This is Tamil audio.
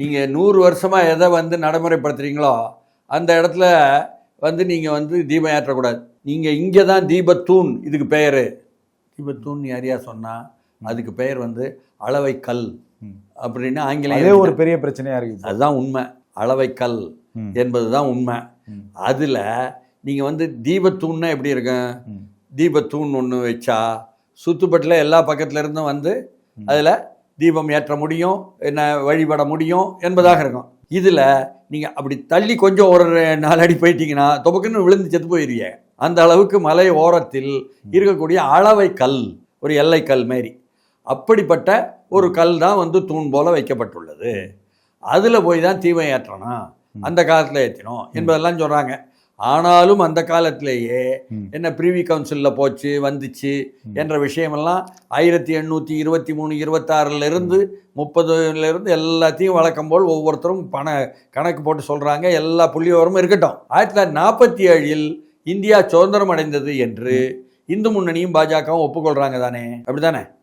நீங்கள் நூறு வருஷமாக எதை வந்து நடைமுறைப்படுத்துறீங்களோ அந்த இடத்துல வந்து நீங்கள் வந்து தீபம் ஏற்றக்கூடாது நீங்கள் இங்கே தான் தீபத்தூண் இதுக்கு பெயர் தீபத்தூண் யாரையா சொன்னால் அதுக்கு பெயர் வந்து அளவை கல். அப்படின்னு ஆங்கிலம் ஒரு பெரிய பிரச்சனையா இருக்கு அதுதான் உண்மை அளவை கல். என்பது தான் உண்மை. அதில் நீங்கள் வந்து தீபத்தூண்னா எப்படி இருக்கும். தீபத்தூண் ஒன்று வச்சா சுத்துப்பட்டில் எல்லா பக்கத்துல இருந்தும் வந்து. அதில் தீபம் ஏற்ற முடியும் என்ன வழிபட முடியும் என்பதாக இருக்கும். இதில் நீங்கள் அப்படி தள்ளி கொஞ்சம் ஒரு நாலடி போயிட்டீங்கன்னா தொபக்குன்னு விழுந்து செத்து போயிருவீங்க அந்த அளவுக்கு மலை ஓரத்தில் இருக்கக்கூடிய அளவை கல் ஒரு எல்லை கல் மாரி. அப்படிப்பட்ட ஒரு கல் தான் வந்து தூண் போல வைக்கப்பட்டுள்ளது. அதில் போய் தான் தீபம் ஏற்றணும். அந்த காலத்தில் ஏற்றினோம் என்பதெல்லாம் சொல்கிறாங்க ஆனாலும் அந்த காலத்திலேயே. என்ன ப்ரிவி கவுன்சிலில் போச்சு வந்துச்சு. என்ற விஷயமெல்லாம் ஆயிரத்தி எண்ணூற்றி இருபத்தி மூணு இருபத்தாறுல இருந்து முப்பதுல இருந்து எல்லாத்தையும் வழக்கம் போல் ஒவ்வொருத்தரும் பண கணக்கு போட்டு சொல்கிறாங்க எல்லா புள்ளிவிவரமும் இருக்கட்டும். ஆயிரத்தி தொள்ளாயிரத்தி நாற்பத்தி ஏழில் இந்தியா சுதந்திரம் அடைந்தது என்று இந்து முன்னணியும் பாஜகவும் ஒப்புக்கொள்கிறாங்க தானே? அப்படிதானே